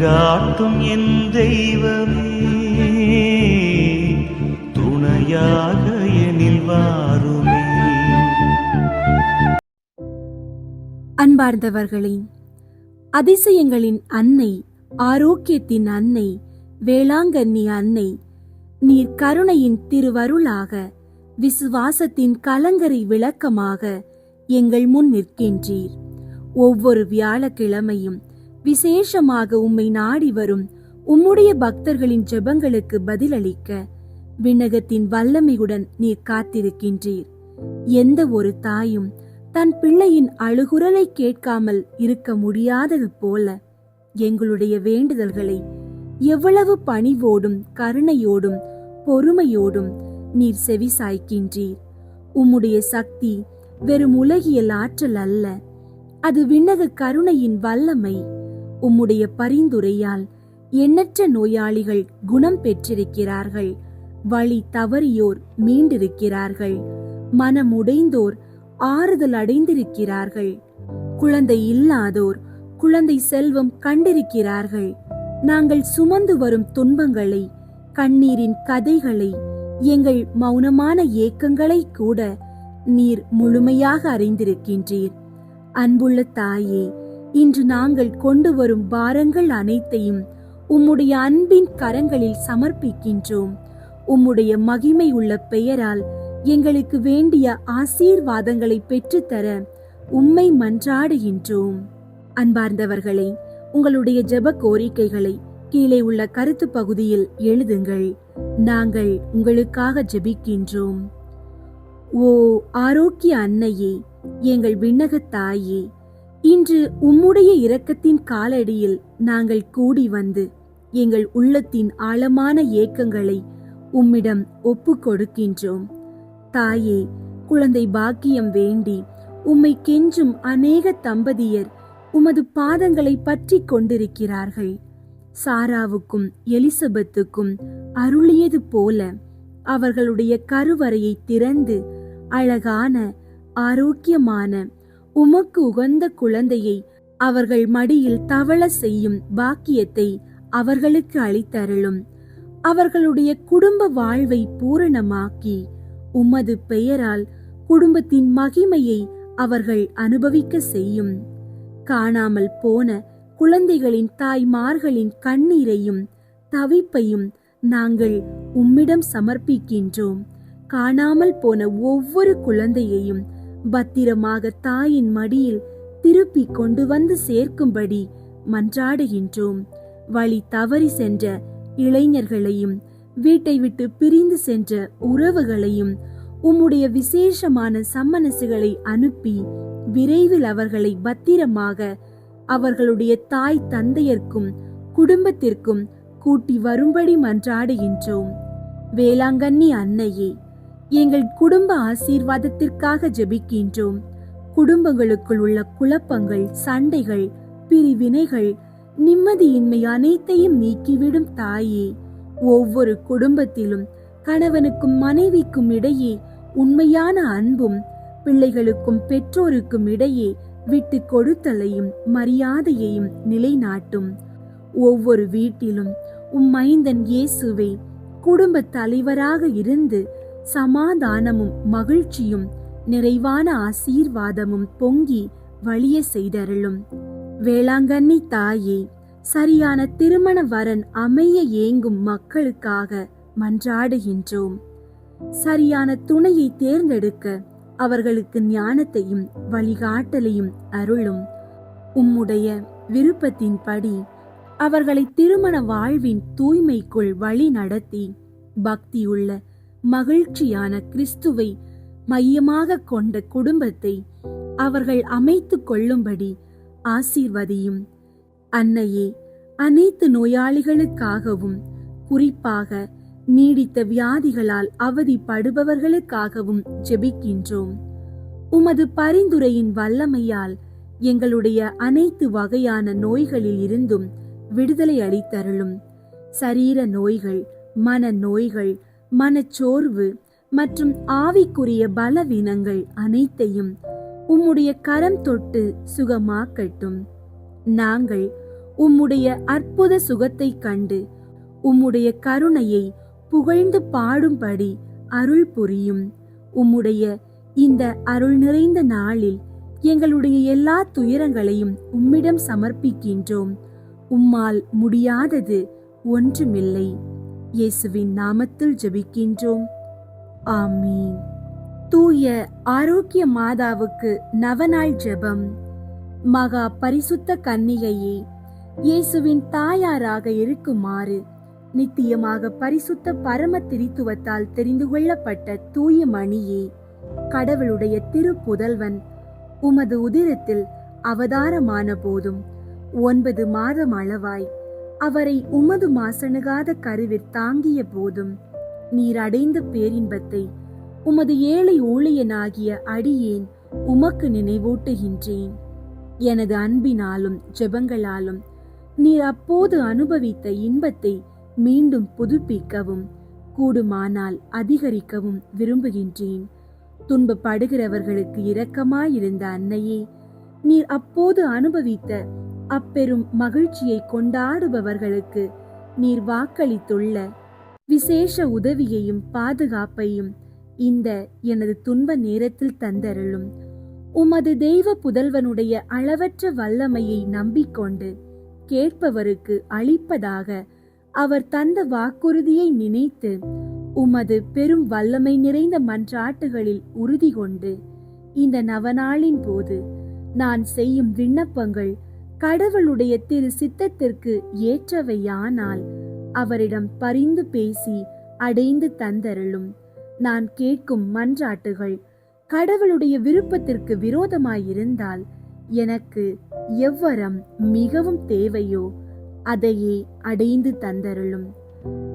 வழிகாட்டும் என் தெய்வமே. துணையாக எனில் வாருமே. அன்பார்ந்தவர்களே அதிசயங்களின் அன்னை ஆரோக்கியத்தின் அன்னை வேளாங்கண்ணி அன்னை நீர் கருணையின் திருவருளாக விசுவாசத்தின் கலங்கரை விளக்கமாக எங்கள் முன் நிற்கின்றீர். ஒவ்வொரு வியாழக்கிழமையும் விசேஷமாக உம்மை நாடி வரும். உம்முடைய பக்தர்களின் ஜெபங்களுக்கு பதிலளிக்க விண்ணகத்தின் வல்லமையுடன் நீர் காத்திருக்கின்றீர். எந்த ஒரு தாயும் தன் பிள்ளையின் அழுகுரலை கேட்காமல் இருக்க முடியாதது போல எங்களுடைய வேண்டுதல்களை எவ்வளவு பணிவோடும் கருணையோடும் பொறுமையோடும் நீர் செவி சாய்க்கின்றீர் உம்முடைய சக்தி வெறும் உலகியல் ஆற்றல் அல்ல அது விண்ணக கருணையின் வல்லமை. உம்முடைய பரிந்துரையால் எண்ணற்ற நோயாளிகள் குணம் பெற்றிருக்கிறார்கள். வழி தவறியோர் மீண்டிருக்கிறார்கள். மனமுடைந்தோர் ஆறுதல் அடைந்திருக்கிறார்கள். குழந்தை இல்லாதோர் குழந்தை செல்வம் கண்டிருக்கிறார்கள். நாங்கள் சுமந்து வரும் துன்பங்களை கண்ணீரின் கதைகளை எங்கள் மௌனமான ஏக்கங்களை கூட நீர் முழுமையாக அறிந்திருக்கின்றீர். அன்புள்ள தாயே இன்று நாங்கள் கொண்டு வரும் பாரங்கள் அனைத்தையும் உம்முடைய அன்பின் கரங்களில் சமர்ப்பிக்கின்றோம். உம்முடைய மகிமை உள்ள பெயரால் எங்களுக்கு வேண்டிய ஆசீர்வாதங்களை பெற்றுத்தர உம்மை மன்றாடுகின்றோம். அன்பார்ந்தவர்களே உங்களுடைய ஜெப கோரிக்கைகளை கீழே உள்ள கருத்து பகுதியில் எழுதுங்கள். நாங்கள் உங்களுக்காக ஜெபிக்கின்றோம். ஓ ஆரோக்கிய அன்னையே எங்கள் விண்ணகத் தாயே இன்று உம்முடைய இரக்கத்தின் காலடியில் நாங்கள் கூடி வந்து எங்கள் உள்ளத்தின் ஆழமான ஏக்கங்களை உம்மிடம் ஒப்பு கொடுக்கின்றோம். தாயே குழந்தை பாக்கியம் வேண்டி உம்மை கெஞ்சும் அநேக தம்பதியர் உமது பாதங்களை பற்றி கொண்டிருக்கிறார்கள். சாராவுக்கும் எலிசபெத்துக்கும் அருளியது போல அவர்களுடைய கருவறையை திறந்து அழகான ஆரோக்கியமான உமக்கு உகந்த குழந்தையை அவர்கள் மடியில் தவள செய்யும் பாக்கியத்தை அவர்களுக்கு அளித்தருளும். அவர்களுடைய குடும்ப வாழ்வை பூரணமாக்கி உமது பெயரால் குடும்பத்தின் மகிமையை அவர்கள் அனுபவிக்க செய்யும். காணாமல் போன குழந்தைகளின் தாய்மார்களின் கண்ணீரையும் தவிப்பையும் நாங்கள் உம்மிடம் சமர்ப்பிக்கின்றோம். காணாமல் போன ஒவ்வொரு குழந்தையையும் பத்திரமாக தாயின் மடியில் திருப்பி கொண்டு வந்து சேர்க்கும்படி மன்றாடுகின்றோம். வழி தவறி சென்ற இளைஞர்களையும் வீட்டை விட்டு பிரிந்து சென்ற உறவுகளையும் உம்முடைய விசேஷமான சம்மனசுகளை அனுப்பி விரைவில் அவர்களை பத்திரமாக அவர்களுடைய தாய் தந்தையர்க்கும் குடும்பத்திற்கும் கூட்டி வரும்படி மன்றாடுகின்றோம். வேளாங்கண்ணி அன்னையே எங்கள் குடும்ப ஆசீர்வாதத்திற்காக ஜெபிக்கின்றோம். குடும்பங்களுக்குள் உள்ள குழப்பங்கள் சண்டைகள் பிரிவினைகள் நிம்மதியின்மை அனைத்தையும் நீக்கிவிடும் தாயே. ஒவ்வொரு குடும்பத்திலும் கணவனுக்கும் மனைவிக்கும் இடையே உண்மையான அன்பும் பிள்ளைகளுக்கும் பெற்றோருக்கும் இடையே விட்டு கொடுத்தலையும் மரியாதையையும் நிலைநாட்டும். ஒவ்வொரு வீட்டிலும் உம் மைந்தன் இயேசுவே குடும்ப தலைவராக இருந்து சமாதானமும் மகிழ்ச்சியும் நிறைவான ஆசீர்வாதமும் பொங்கி வழிய செய்தருளும். வேளாங்கண்ணி தாயே சரியான திருமண வரன் அமைய ஏங்கும் மக்களுக்காக மன்றாடுகின்றோம். சரியான துணையை தேர்ந்தெடுக்க அவர்களுக்கு ஞானத்தையும் வழிகாட்டலையும் அருளும். உம்முடைய விருப்பத்தின்படி அவர்களை திருமண வாழ்வின் தூய்மைக்குள் வழி நடத்தி பக்தியுள்ள மகிழ்ச்சியான கிறிஸ்துவை மையமாக கொண்ட குடும்பத்தை அவர்கள் அமைத்துக் கொள்ளும்படி ஆசீர்வதியும். அன்னையே அனைத்து நோயாளிகளுக்காகவும் குறிப்பாக நீடித்த வியாதிகளால் அவதிப்படுபவர்களுக்காகவும் ஜெபிக்கின்றோம். உமது பரிந்துரையின் வல்லமையால் எங்களுடைய அனைத்து வகையான நோய்களில் இருந்தும் விடுதலை அளித்தருளும். சரீர நோய்கள் மன நோய்கள் மனச்சோர்வு மற்றும் ஆவிக்குரிய பலவீனங்கள் அனைத்தையும் உம்முடைய கரம் தொட்டு சுகமாக்கட்டும். நாங்கள் உம்முடைய அற்புத சுகத்தைக் கண்டு உம்முடைய கருணையை புகழ்ந்து பாடும்படி அருள் புரியும். உம்முடைய இந்த அருள் நிறைந்த நாளில் எங்களுடைய எல்லா துயரங்களையும் உம்மிடம் சமர்ப்பிக்கின்றோம். உம்மால் முடியாதது ஒன்றுமில்லை. இயேசுவின் நாமத்தில் ஜெபிக்கின்றோம். ஆமீன். தூய ஆரோக்கிய மாதாவுக்கு நவநாள் ஜெபம். மகா பரிசுத்த கன்னிகையே இயேசுவின் தாயாராக இருக்குமாறு நித்தியமாக பரிசுத்த பரம திரித்துவத்தால் தெரிந்து கொள்ளப்பட்ட தூய மணியே கடவுளுடைய திருப்புதல்வன் உமது உதிரத்தில் அவதாரமான போதும் ஒன்பது மாதம் அளவாய். அவரை உமது மாசணுகாத கருவிற் தாங்கிய போதும் நீர் அடைந்த பேரின்பத்தை உமது ஏழை ஊழியனாகிய அடியேன் உமக்கு நினைவூட்டுகின்றேன். எனது அன்பினாலும் ஜெபங்களாலும் நீர் அப்போது அனுபவித்த இன்பத்தை மீண்டும் புதுப்பிக்கவும் கூடுமானால் அதிகரிக்கவும் விரும்புகின்றேன். துன்பப்படுகிறவர்களுக்கு இரக்கமாயிருந்த அன்னையே நீர் அப்போது அனுபவித்த அப்பெரும் மகிழ்ச்சியை கொண்டாடுபவர்களுக்கு நீர் வாக்களித்துள்ள விசேஷ உதவியையும் பாதுகாப்பையும் இந்த எனது துன்ப நேரத்தில் தந்தருளும். உமது தெய்வ புதல்வனுடைய அளவற்ற வல்லமையை நம்பிக்கொண்டு கேட்பவருக்கு அளிப்பதாக அவர் தந்த வாக்குறுதியை நினைத்து உமது பெரும் வல்லமை நிறைந்த மன்றாட்டுகளில் உறுதி கொண்டு இந்த நவநாளின் போது நான் செய்யும் விண்ணப்பங்கள் கடவுளுடைய திரு சித்தத்திற்கு ஏற்றவையானால் அவரிடம் பரிந்து பேசி அடைந்து தந்தருளும். நான் கேட்கும் மன்றாட்டுகள் கடவுளுடைய விருப்பத்திற்கு விரோதமாயிருந்தால் எனக்கு எவ்வரம் மிகவும் தேவையோ அதையே அடைந்து தந்தருளும்.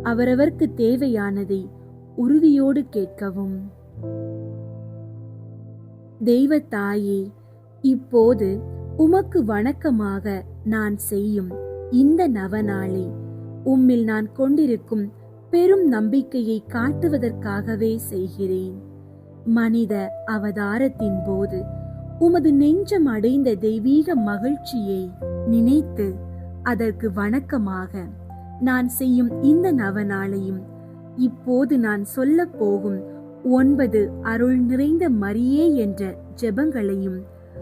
அவரவர்க்கு தேவையானதை உறுதியோடு கேட்கவும். தெய்வ தாயே இப்போது உமக்கு வணக்கமாக நான் செய்யும் இந்த நவநாளை. உம்மில் நான் கொண்டிருக்கும் பெரும் நம்பிக்கையை காட்டுவதற்காகவே செய்கிறேன். மனித அவதாரத்தின் போது உமது நெஞ்சம் அடைந்த தெய்வீக மகிழ்ச்சியை நினைத்து அதற்கு வணக்கமாக நான் செய்யும் இந்த நவநாளையும் இப்போது நான் சொல்லப் போகும் ஒன்பது அருள் நிறைந்த மரியே என்ற ஜெபங்களையும்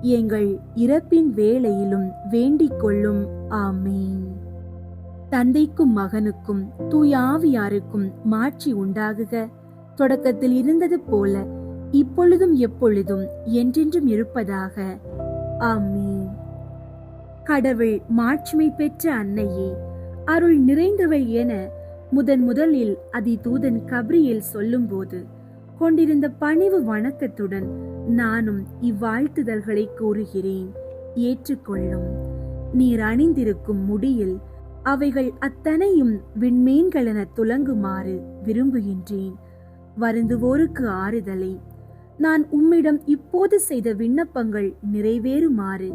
எங்கள் இறப்பின் வேளையிலும் வேண்டிக் கொள்ளும் ஆமீன். தந்தைக்கும் மகனுக்கும் தூயாவியாருக்கும் மாட்சி உண்டாகுக. தொடக்கத்தில் இருந்தது போல இப்பொழுதும் எப்பொழுதும் என்றென்றும் இருப்பதாக. ஆமீன். கடவுள் மாட்சிமை பெற்ற அன்னையே அருள் நிறைந்தவள் என முதன் முதலில் அதி தூதன் கப்ரியேல் சொல்லும்போது கொண்டிருந்த பணிவு வணக்கத்துடன் நானும் இவ்வாழ்த்துதல்களை கூறுகிறேன். ஏற்றுக்கொள்ளும். நீர் அணிந்திருக்கும் முடியில் அவைகள் அத்தனையும் விண்மீன்களென துலங்குமாறு விரும்புகின்றேன். வருந்துவோருக்கு ஆறுதலை. நான் உம்மிடம் இப்போது செய்த விண்ணப்பங்கள் நிறைவேறுமாறு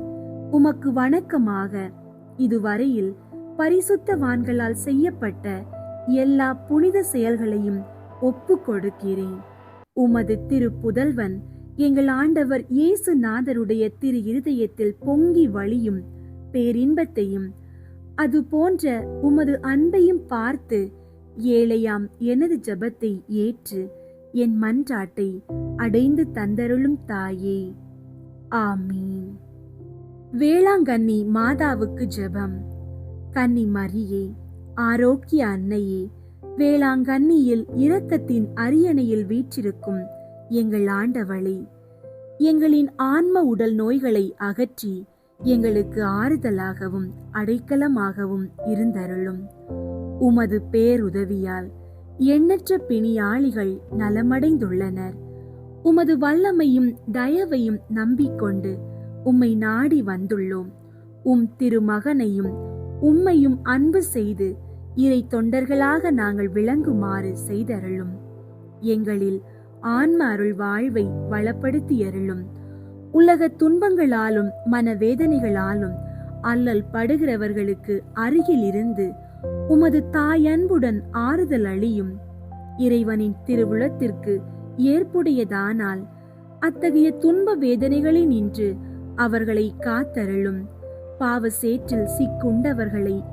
உமக்கு வணக்கமாக இதுவரையில் பரிசுத்தவான்களால் செய்யப்பட்ட எல்லா புனித செயல்களையும் ஒப்பு கொடுக்கிறேன் உமது திரு புதல்வன் எங்கள் ஆண்டவர் இயேசு நாதருடைய திரு இருதயத்தில் பொங்கி வழியும் பேரின்பத்தையும் அது போன்ற உமது அன்பையும் பார்த்து ஏழையாம் எனது ஜபத்தை ஏற்று என் மன்றாட்டை அடைந்து தந்தருளும் தாயே. ஆமீன். வேளாங்கண்ணி மாதாவுக்கு ஜெபம். கன்னி மரியே ஆரோக்கிய அன்னையே வேளாங்கண்ணியில் இரக்கத்தின் அரியணையில் வீற்றிருக்கும் எங்கள் ஆண்டவளே எங்களின் ஆன்ம உடல் நோய்களை அகற்றி எங்களுக்கு ஆறுதலாகவும் அடைக்கலமாகவும் இருந்தருளும். உமது பேருதவியால் எண்ணற்ற பிணியாளிகள் நலமடைந்துள்ளனர். உமது வல்லமையும் தயவையும் நம்பிக்கொண்டு உம்மை நாடி வந்துள்ளோம். உம் திருமகனையும் உம்மையும் அன்பு செய்து இறை தொண்டர்களாக நாங்கள் விளங்குமாறு செய்தருளும். எங்களில் ஆன்ம அருள் வாழ்வை வளப்படுத்தியருளும். உலக துன்பங்களாலும் மனவேதனைகளாலும் அல்லல் படுகிறவர்களுக்கு அருகில் இருந்து உமது தாயன்புடன் ஆறுதல் அளியும். இறைவனின் திருவுளத்திற்கு ஏற்புடையதானால் அத்தகைய துன்ப வேதனைகளில் நின்று அவர்களை காத்தருளும். பாவ சேற்றில் சிக்குண்டவர்களை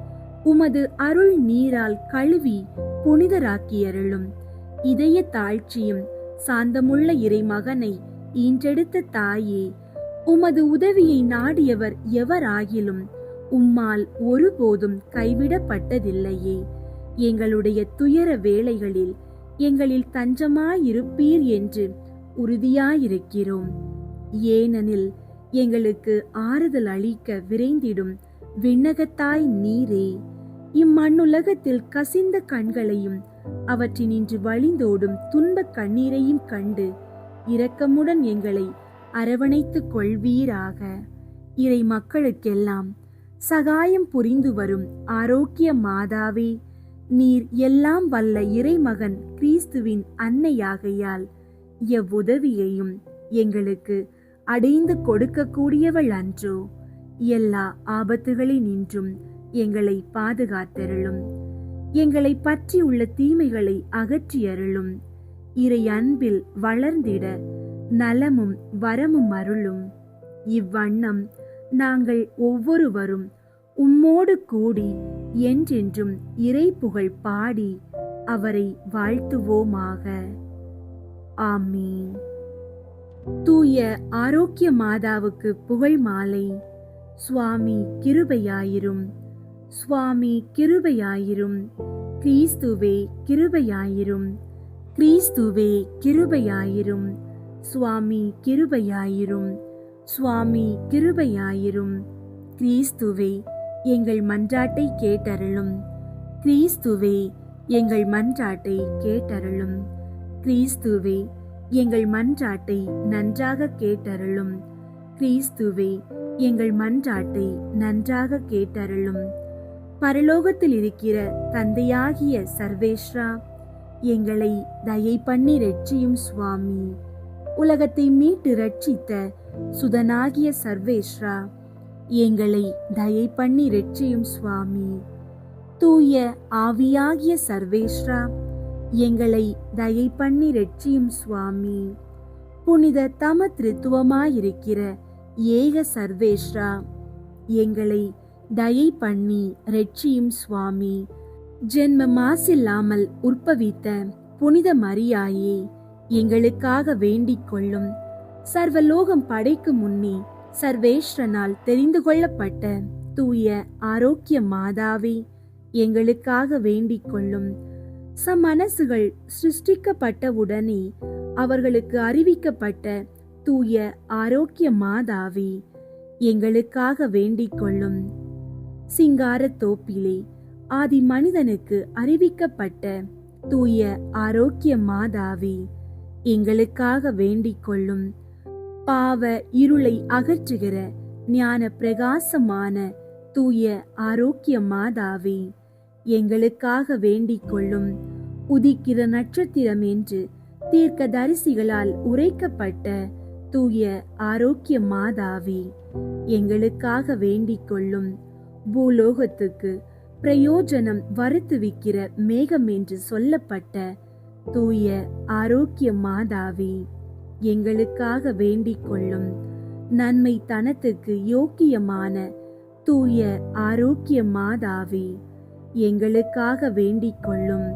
உமது அருள் நீரால் கழுவி புனிதராக்கியருளும். இதய தாழ்ச்சியும் சாந்தமுள்ள இறைமகனை ஈன்றெடுத்த தாயே உமது உதவியை நாடியவர் எவராகிலும் உம்மால் ஒருபோதும் கைவிடப்பட்டதில்லையே. எங்களுடைய துயர வேளைகளில் எங்களில் தஞ்சமாயிருப்பீர் என்று உறுதியாயிருக்கிறோம். ஏனெனில் எங்களுக்கு ஆறுதல் அளிக்க விரைந்திடும் விண்ணகத்தாய் நீரே. இம்மண்ணுலகத்தில் கசிந்த கண்களையும் அவற்றினின்று வழிந்தோடும் துன்பக் கண்ணீரையும் கண்டு இரக்கமுடன் எங்களை அரவணைத்துக் கொள்வீராக. இறை மக்களுக்கெல்லாம் சகாயம் புரிந்து வரும் ஆரோக்கிய மாதாவே நீர் எல்லாம் வல்ல இறைமகன் கிறிஸ்துவின் அன்னையாகையால் எவ்வுதவியையும் எங்களுக்கு அடைந்து கொடுக்கக்கூடியவள் அன்றோ. எல்லா ஆபத்துகளினின்றும் எங்களை பாதுகாத்தருளும். எங்களை பற்றியுள்ள தீமைகளை அகற்றியருளும். இறை அன்பில் வளர்ந்திட நலமும் வரமும் அருளும். இவ்வண்ணம் நாங்கள் ஒவ்வொருவரும் உம்மோடு கூடி என்றென்றும் இறை புகழ் பாடி அவரை வாழ்த்துவோமாக. ஆமீன். தூய ஆரோக்கிய மாதாவுக்கு புகழ் மாலை. சுவாமி கிருபையாயிரும். சுவாமி கிருபையாயிரும். கிறிஸ்துவே கிருபையாயிரும். கிறிஸ்துவே கிருபையாயிரும். சுவாமி கிருபையாயிரும். சுவாமி கிருபையாயிரும். கிறிஸ்துவே எங்கள் மன்றாட்டை கேட்டருளும். கிறிஸ்துவே எங்கள் மன்றாட்டை கேட்டருளும். கிறிஸ்துவே எங்கள் மன்றாட்டை நன்றாக கேட்டருளும். கிறிஸ்துவே எங்கள் மன்றாட்டை நன்றாக கேட்டருளும். பரலோகத்தில் இருக்கிற தந்தையாகிய சர்வேஸ்ரா எங்களை தயை பண்ணி ரட்சியும் சுவாமி. உலகத்தை மீட்டு ரட்சித்த சுதனாகிய சர்வேஸ்ரா எங்களை தயை பண்ணி ரட்சியும் சுவாமி. தூய ஆவியாகிய சர்வேஸ்ரா எங்களை தயை பண்ணி ரட்சியும் சுவாமி. புனித தம திருத்துவமாயிருக்கிற ஏக சர்வேஸ்ரா எங்களை தயை பண்ணி ரெட்சியும் சுவாமி. ஜென்ம மாசில்லாமல் உற்பவித்த புனித மரியாயே எங்களுக்காக வேண்டிக் கொள்ளும் சர்வலோகம் படைக்கு முன்னே சர்வேஸ்வரனால் தெரிந்து கொள்ளப்பட்ட தூய ஆரோக்கிய மாதாவே எங்களுக்காக வேண்டிக் கொள்ளும் சமனசுகள் சிருஷ்டிக்கப்பட்டவுடனே அவர்களுக்கு அறிவிக்கப்பட்ட தூய ஆரோக்கிய மாதாவே எங்களுக்காக வேண்டிக் கொள்ளும் சிங்காரத் தோப்பிலே ஆதி மனிதனுக்கு அறிவிக்கப்பட்ட தூய ஆரோக்கிய மாதாவே எங்களுக்காக வேண்டிக் கொள்ளும் பாவ இருளை அகற்றுகிற ஞான பிரகாசமான தூய ஆரோக்கிய மாதாவே எங்களுக்காக வேண்டிக் கொள்ளும் உதிக்கிற நட்சத்திரம் என்று தீர்க்க தரிசிகளால் உரைக்கப்பட்ட தூய ஆரோக்கிய மாதாவே எங்களுக்காக வேண்டிக் கொள்ளும் பூலோகத்துக்கு பிரயோஜனம் வருத்துவிக்கிற மேகம் என்று சொல்லப்பட்ட தூய ஆரோக்கிய மாதாவி எங்களுக்காக வேண்டிக் கொள்ளும் நன்மை தனத்துக்கு யோக்கியமான தூய ஆரோக்கிய மாதாவி எங்களுக்காக வேண்டிக் கொள்ளும்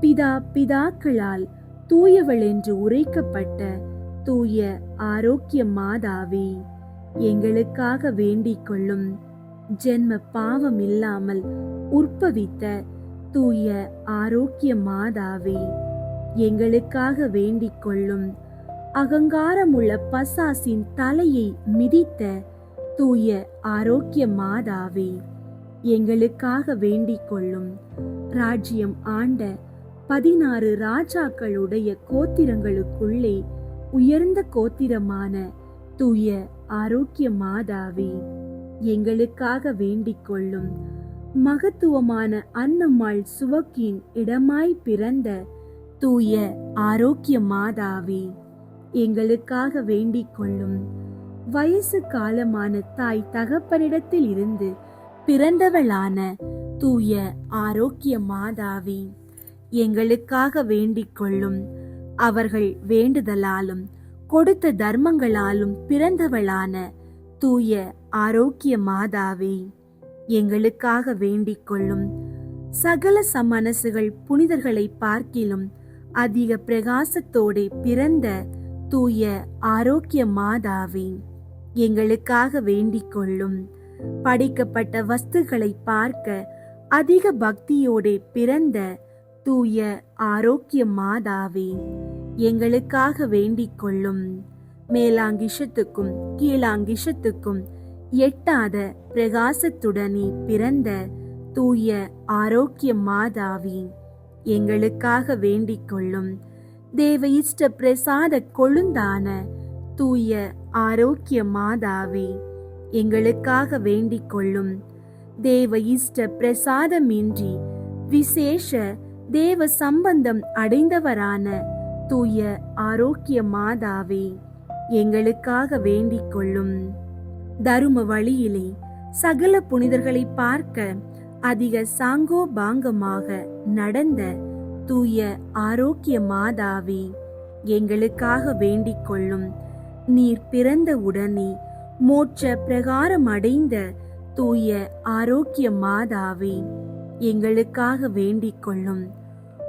பிதா பிதாக்களால் தூயவள் என்று உரைக்கப்பட்ட தூய ஆரோக்கிய மாதாவி எங்களுக்காக வேண்டிக் கொள்ளும் ஜென்ம பாவம் இல்லாமல் உற்பவித்த தூய ஆரோக்கிய மாதாவே எங்களுக்காக வேண்டிக் கொள்ளும் அகங்காரமுள்ள பசாசின் தலையை மிதித்த தூய ஆரோக்கிய மாதாவே எங்களுக்காக வேண்டிக் கொள்ளும் ராஜ்யம் ஆண்ட பதினாறு ராஜாக்களுடைய கோத்திரங்களுக்குள்ளே உயர்ந்த கோத்திரமான தூய ஆரோக்கிய மாதாவே. எங்களுக்காக வேண்டிக் கொள்ளும். மகத்துவமான அன்னம்மாள் சுவக்கின் இடமாய் பிறந்த தூய ஆரோக்கிய மாதாவே எங்களுக்காக வேண்டிக் கொள்ளும். வயசு காலமான தாய் தகப்பனிடத்தில் இருந்து பிறந்தவளான தூய ஆரோக்கிய மாதாவே எங்களுக்காக வேண்டிக் கொள்ளும். அவர்கள் வேண்டுதலாலும் கொடுத்த தர்மங்களாலும் பிறந்தவளான தூய ஆரோக்கிய மாதாவே எங்களுக்காக வேண்டிக் கொள்ளும் சகல சமனசுகள் புனிதர்களை பார்க்கிலும் அதிக பிரகாசத்தோடு பிறந்த தூய ஆரோக்கிய மாதாவே எங்களுக்காக வேண்டிக் கொள்ளும் படைக்கப்பட்ட வஸ்துகளை பார்க்க அதிக பக்தியோடு பிறந்த தூய ஆரோக்கிய மாதாவே எங்களுக்காக வேண்டிக் கொள்ளும் மேலாங்கிஷத்துக்கும் கீழாங்கிஷத்துக்கும் எட்டாத பிரகாசத்துடனே பிறந்த தூய ஆரோக்கிய மாதாவி எங்களுக்காக வேண்டிக் கொள்ளும் தேவ இஷ்ட பிரசாத கொழுந்தான தூய ஆரோக்கிய மாதாவே எங்களுக்காக வேண்டிக் கொள்ளும் தேவ இஷ்ட பிரசாதமின்றி விசேஷ தேவ சம்பந்தம் அடைந்தவரான தூய ஆரோக்கிய மாதாவே எங்களுக்காக வேண்டிக் கொள்ளும் தரும வழியிலே சகல புனிதர்களை பார்க்க அதிக சாங்கோ பாங்கமாக நடந்த தூய ஆரோக்கிய மாதாவே எங்களுக்காக வேண்டிக் கொள்ளும் நீர் பிறந்த உடனே மோட்ச பிரகாரம் அடைந்த தூய ஆரோக்கிய மாதாவே எங்களுக்காக வேண்டிக் கொள்ளும்.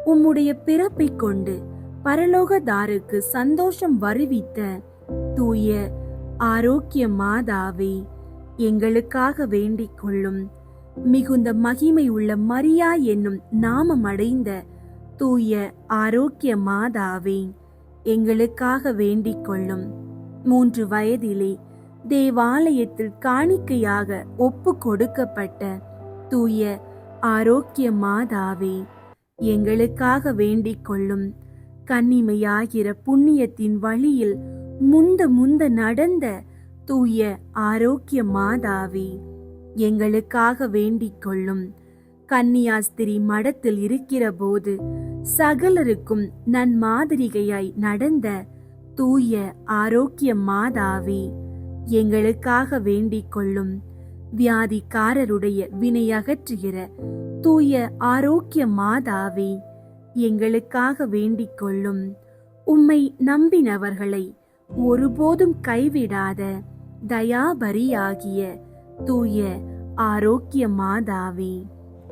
உம்முடைய பிறப்பைக் கொண்டு பரலோகதாருக்கு சந்தோஷம் வருவித்த தூய ஆரோக்கிய மாதாவே எங்களுக்காக வேண்டிக் கொள்ளும் மிகுந்த மகிமை உள்ள மரியா என்னும் நாமம் அடைந்த தூய ஆரோக்கிய மாதாவே எங்களுக்காக வேண்டிக் கொள்ளும் மூன்று வயதிலே தேவாலயத்தில் காணிக்கையாக ஒப்பு கொடுக்கப்பட்ட தூய ஆரோக்கிய மாதாவே எங்களுக்காக வேண்டிக் கொள்ளும் கன்னிமையாகிற புண்ணியத்தின் வழியில் முந்த முந்த நடந்த தூய ஆரோக்கிய மாதாவி எங்களுக்காக வேண்டிக் கொள்ளும். கன்னியாஸ்திரி மடத்தில் இருக்கிற போது சகலருக்கும் நன்மாதிரிகையாய் நடந்த தூய ஆரோக்கிய மாதாவே எங்களுக்காக வேண்டிக் கொள்ளும். வியாதிக்காரருடைய வினையகற்றுகிற தூய ஆரோக்கிய மாதாவி எங்களுக்காக வேண்டிக் கொள்ளும். உம்மை நம்பினவர்களை ஒருபோதும் கைவிடாத தயாபரியாகிய தூய ஆரோக்கிய மாதாவே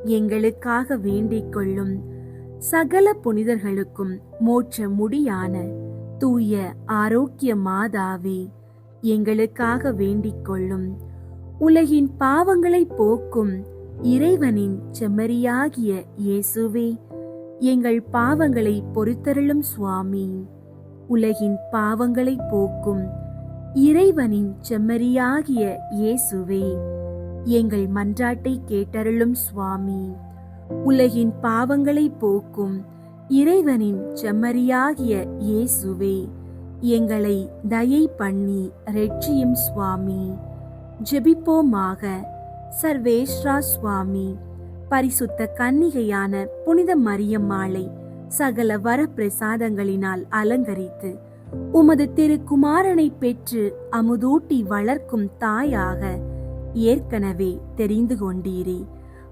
எங்களுக்காக வேண்டிக் கொள்ளும் சகல புனிதர்களுக்கும் மோட்ச முடியான தூய ஆரோக்கிய மாதாவே எங்களுக்காக வேண்டிக் கொள்ளும் உலகின் பாவங்களை போக்கும் இறைவனின் செம்மறியாகிய இயேசுவே எங்கள் பாவங்களை பொறுத்தருளும் சுவாமி. உலகின் பாவங்களை போக்கும் இறைவனின் செம்மறியாகிய இயேசுவே எங்கள் மன்றாட்டை கேட்டருளும் சுவாமி. உலகின் பாவங்களை போக்கும் இறைவனின் செம்மறியாகிய இயேசுவே எங்களை தயை பண்ணி ரெட்சியும் சுவாமி. ஜெபிப்போமாக சர்வேஸ்ரா சுவாமி. பரிசுத்த கன்னிகையான புனித மரியம்மாளை சகல வரப்பிரசாதங்களினால் அலங்கரித்து உமது திருக்குமாரனை பெற்று அமுதூட்டி வளர்க்கும் தாயாக ஏற்கனவே தெரிந்து கொண்டீரே.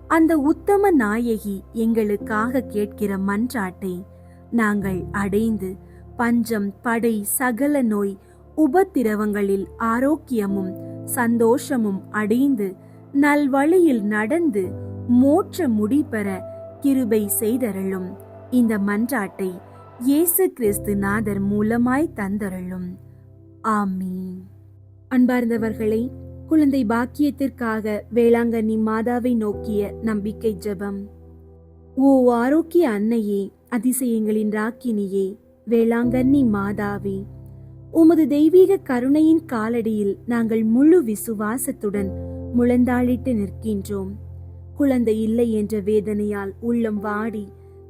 அந்த உத்தம நாயகி எங்களுக்காக கேட்கிற மன்றாட்டை நாங்கள் அடைந்து பஞ்சம் படை சகல நோய் உபத்திரவங்களில் ஆரோக்கியமும் சந்தோஷமும் அடைந்து நல்வழியில் நடந்து மோட்ச முடிபெற கிருபை செய்தருளும். இந்த மன்றாட்டை இயேசு கிறிஸ்து நாதர் மூலமாய் தந்தருளும். ஆமீன். அன்பார்ந்தவர்களே குழந்தை பாக்கியத்திற்காக வேளாங்கண்ணி மாதாவை நோக்கிய நம்பிக்கை ஜெபம். ஓ ஆரோக்கிய அன்னையே அதிசயங்களின் ராக்கினியே வேளாங்கண்ணி மாதாவே உமது தெய்வீக கருணையின் காலடியில் நாங்கள் முழு விசுவாசத்துடன் முழந்தாளிட்டு நிற்கின்றோம். குழந்தை இல்லை என்ற வேதனையால் உள்ளம் வாடி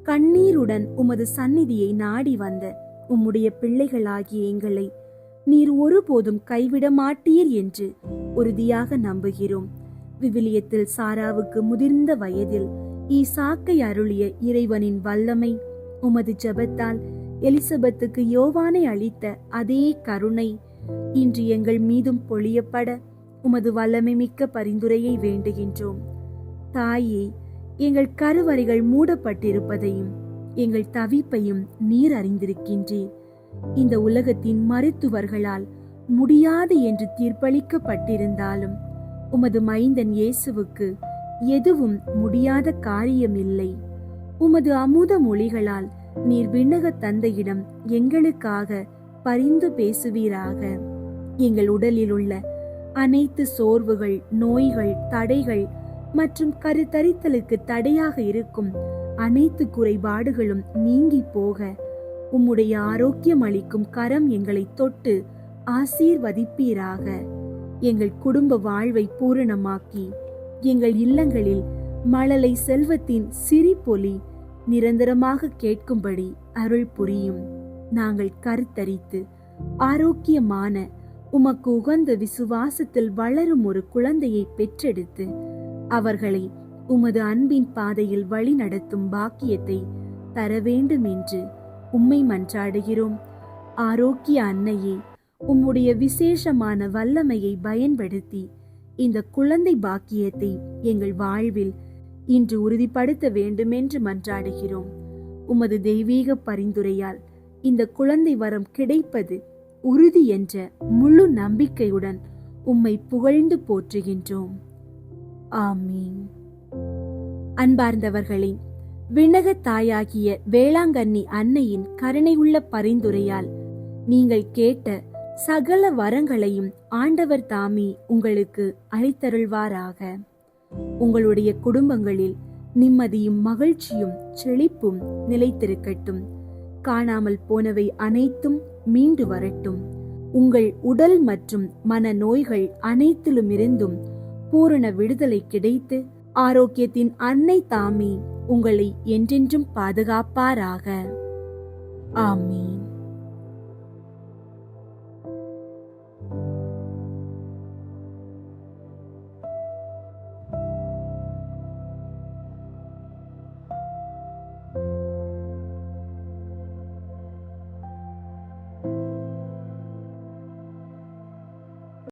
கண்ணீருடன் உமது சந்நிதியை நாடி வந்த உம்முடைய பிள்ளைகளாகிய எங்களை நீர் ஒருபோதும் கைவிட மாட்டீர் என்று உறுதியாக நம்புகிறோம். விவிலியத்தில் சாராவுக்கு முதிர்ந்த வயதில் ஈசாக்கை அருளிய இறைவனின் வல்லமை உமது ஜெபத்தால் எலிசபெத்துக்கு யோவானை அளித்த அதே கருணை இன்று எங்கள் மீதும் பொழியப்பட உமது வல்லமை மிக்க பரிந்துரையை வேண்டுகின்றோம். தாயே எங்கள் கருவறைகள் மூடப்பட்டிருப்பதையும் எங்கள் தவிப்பையும் நீர் அறிந்திருக்கின்றீர். இந்த உலகத்தின் மருத்துவர்களால் முடியாது என்று தீர்ப்பளிக்கப்பட்டிருந்தாலும் உமது மைந்தன் இயேசுவுக்கு எதுவும் முடியாத காரியமில்லை. உமது அமுத மொழிகளால் நீர் விண்ணக தந்தையிடம் எங்களுக்காக பரிந்து பேசுவீராக. எங்கள் உடலில் உள்ள அனைத்து சோர்வுகள் நோய்கள் தடைகள் மற்றும் கருத்தரித்தலுக்கு தடையாக இருக்கும் அனைத்து குறைபாடுகளும் நீங்கி போக உம்முடைய ஆரோக்கியம் அளிக்கும் கரம் எங்களை தொட்டு ஆசீர்வதிப்பீராக. எங்கள் குடும்ப வாழ்வை பூரணமாக்கி எங்கள் இல்லங்களில் மழலை செல்வத்தின் சிரிப்பொலி நிரந்தரமாக கேட்கும்படி அருள் புரியும். நாங்கள் கருத்தரித்து ஆரோக்கியமான உமக்கு உகந்த விசுவாசத்தில் வளரும் ஒரு குழந்தையை பெற்றெடுத்து அவர்களை உமது அன்பின் பாதையில் வழி நடத்தும் பாக்கியத்தை தர வேண்டும் என்று உம்மை மன்றாடுகிறோம். ஆரோக்கிய அன்னையே உம்முடைய விசேஷமான வல்லமையை பயன்படுத்தி இந்த குழந்தை பாக்கியத்தை எங்கள் வாழ்வில் இன்று உறுதிப்படுத்த வேண்டுமென்று மன்றாடுகிறோம். உமது தெய்வீக பரிந்துரையால் இந்த குழந்தை வரம் கிடைப்பது உறுதி என்ற முழு நம்பிக்கையுடன் உம்மை புகழ்ந்து போற்றுகின்றோம். ஆமீன். அன்பார்ந்தவர்களே விண்ணக தாயாகிய வேளாங்கண்ணி அன்னையின் கருணையுள்ள பரிந்துரையால் நீங்கள் கேட்ட சகல வரங்களையும் ஆண்டவர் தாமே உங்களுக்கு அளித்தருள்வாராக. உங்களுடைய குடும்பங்களில் நிம்மதியும் மகிழ்ச்சியும் செழிப்பும் நிலைத்திருக்கட்டும். காணாமல் போனவை அனைத்தும் மீண்டு வரட்டும். உங்கள் உடல் மற்றும் மன நோய்கள் அனைத்திலுமிருந்தும் பூரண விடுதலை கிடைத்து ஆரோக்கியத்தின் அன்னை தாமே உங்களை என்றென்றும் பாதுகாப்பாராக. ஆமீன்.